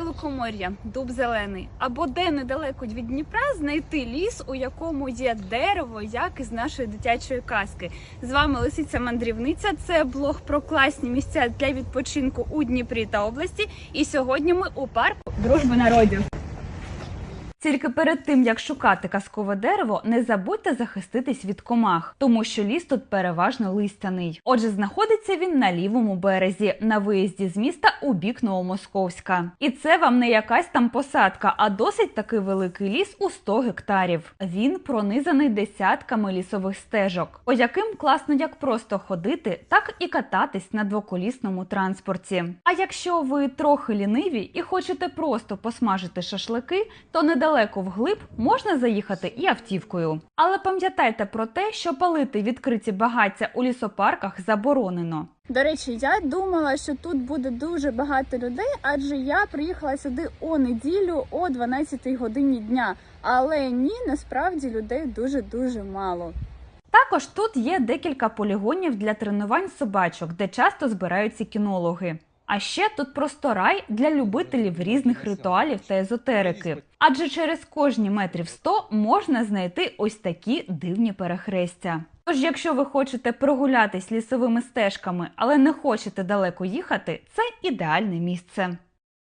край дуб зелений, або де недалеко від Дніпра знайти ліс, у якому є дерево, як із нашої дитячої казки. З вами Лисиця Мандрівниця. Це блог про класні місця для відпочинку у Дніпрі та області. І сьогодні ми у парку Дружби народів. Тільки перед тим як шукати казкове дерево, не забудьте захиститись від комах, тому що ліс тут переважно листяний. Отже, знаходиться він на лівому березі, на виїзді з міста у бік Новомосковська. І це вам не якась там посадка, а досить таки великий ліс у 100 гектарів. Він пронизаний десятками лісових стежок, по яким класно як просто ходити, так і кататись на двоколісному транспорті. А якщо ви трохи ліниві і хочете просто посмажити шашлики, то недалеко вглиб можна заїхати і автівкою. Але пам'ятайте про те, що палити відкриті багаття у лісопарках заборонено. До речі, я думала, що тут буде дуже багато людей, адже я приїхала сюди о неділю о 12 годині дня. Але ні, насправді людей дуже дуже мало. Також тут є декілька полігонів для тренувань собачок, де часто збираються кінологи. А ще тут просто рай для любителів різних ритуалів та езотерики. Адже через кожні метрів 100 можна знайти ось такі дивні перехрестя. Тож, якщо ви хочете прогулятись лісовими стежками, але не хочете далеко їхати, це ідеальне місце.